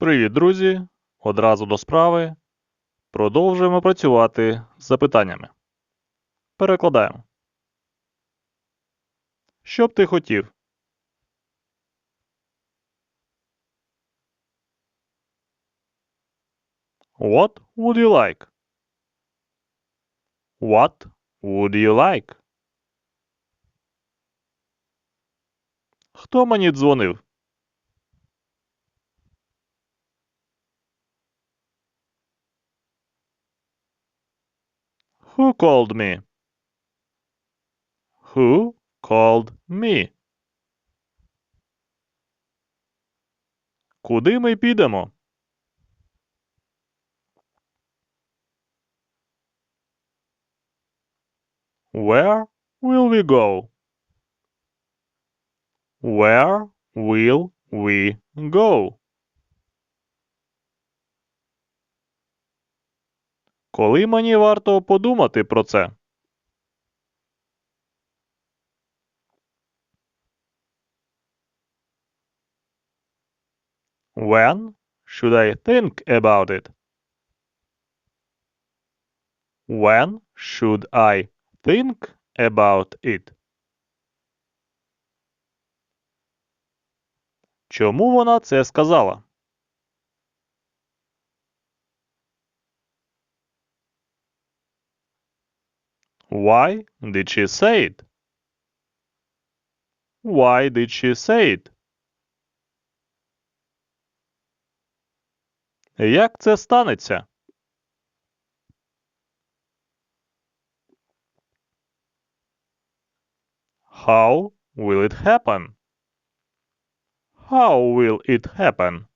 Привіт, друзі! Одразу до справи. Продовжуємо працювати з запитаннями. Перекладаємо. Що б ти хотів? What would you like? What would you like? Хто мені дзвонив? Who called me? Who called me? Куди ми підемо? Where will we go? Where will we go? Коли мені варто подумати про це? When should I think about it? When should I think about it? Чому вона це сказала? Why did she say it? Why did she say it? Як це станеться? How will it happen? How will it happen?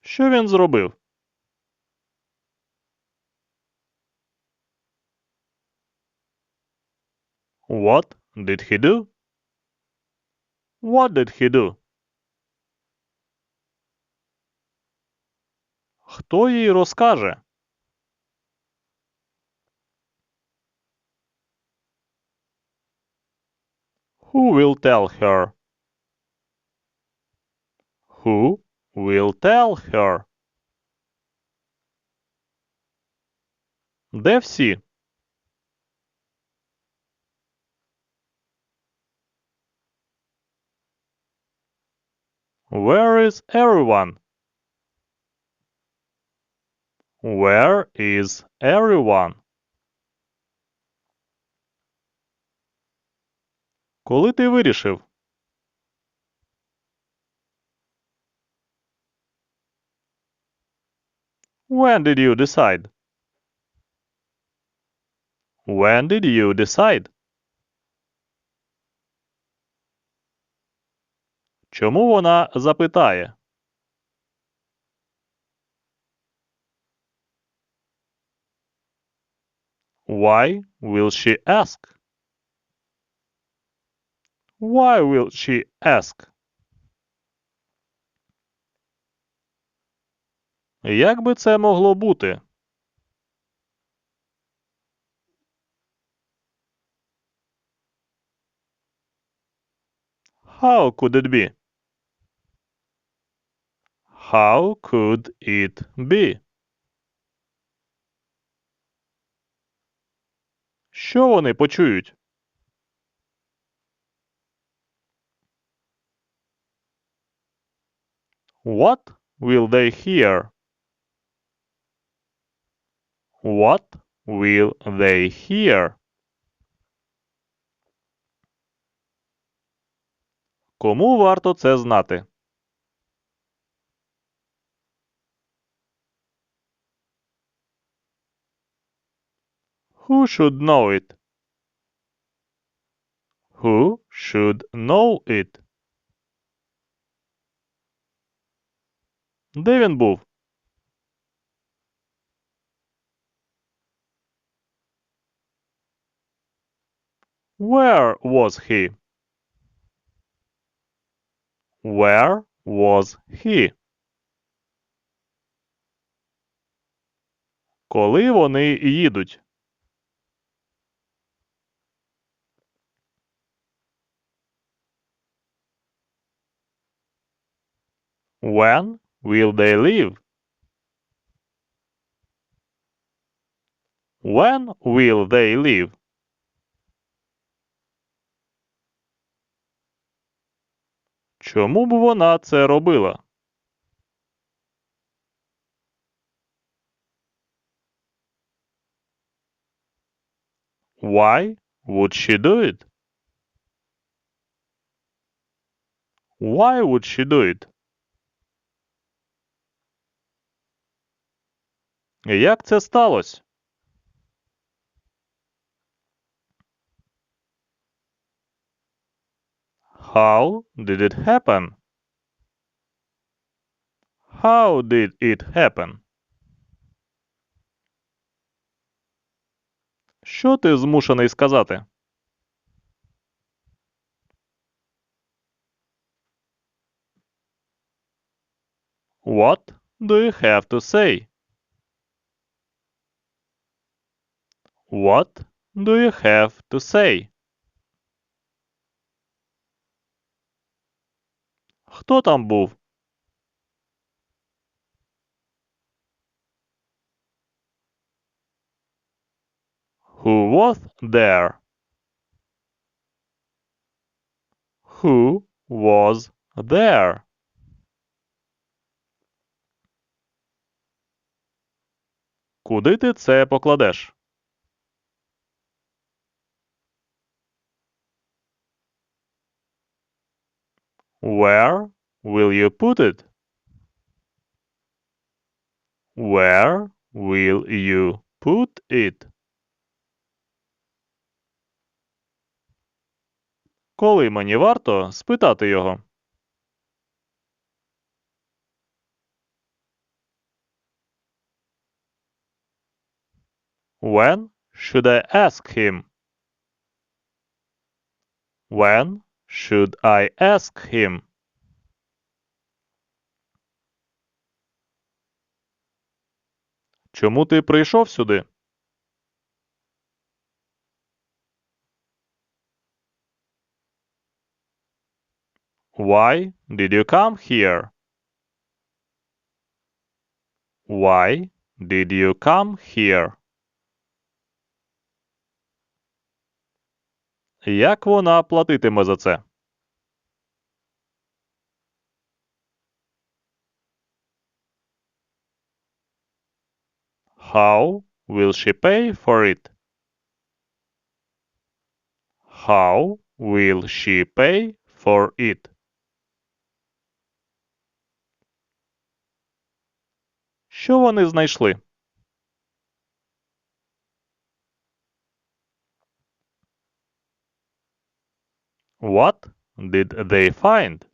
Що він зробив? What did he do? What did he do? Хто їй розкаже? Who will tell her? Who will tell her? Де всі? Where is everyone? Where is everyone? Коли ти вирішив? When did you decide? When did you decide? Чому вона запитає? Why will she ask? Why will she ask? Як би це могло бути? How could it be? How could it be? Що вони почують? What will they hear? What will they hear? Кому варто це знати? Who should know it? Who should know it? Де він був? Where was he? Where was he? Коли вони їдуть? When will they leave? When will they leave? Чому б вона це робила? Why would she do it? Why would she do it? Як це сталося? How did it happen? How did it happen? Що ти змушений сказати? What do you have to say? What do you have to say? Хто там був? Who was there? Who was there? Куди ти це покладеш? Where will you put it? Where will you put it? Коли мені варто спитати його? When should I ask him? When should I ask him? Чому ти прийшов сюди? Why did you come here? Why did you come here? Як вона платитиме за це? How will she pay for it? How will she pay for it? Що вони знайшли? What did they find?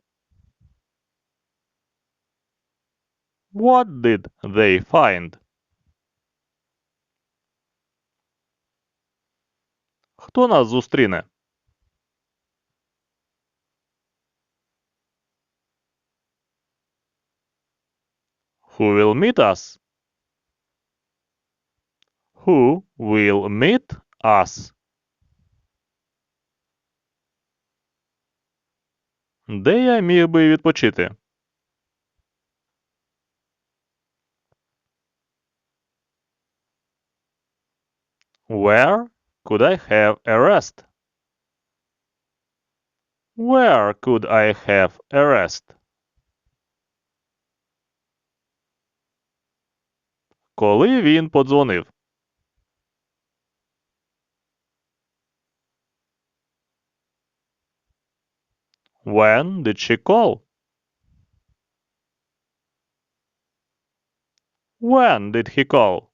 What did they find? Хто нас зустріне? Who will meet us? Who will meet us? Де я міг би відпочити? Where could I have a rest? Where could I have a rest? Коли він подзвонив? When did she call? When did he call?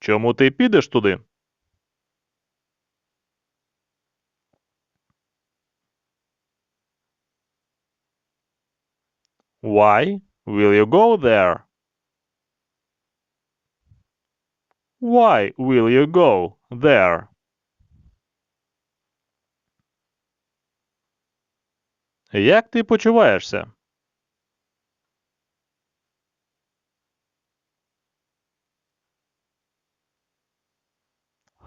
Чому ти підеш туди? Why will you go there? Why will you go there? Як ти почуваєшся?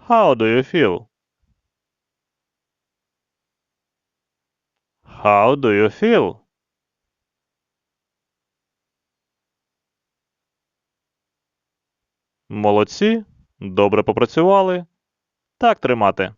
How do you feel? How do you feel? Молодці. Добре попрацювали. Так тримати.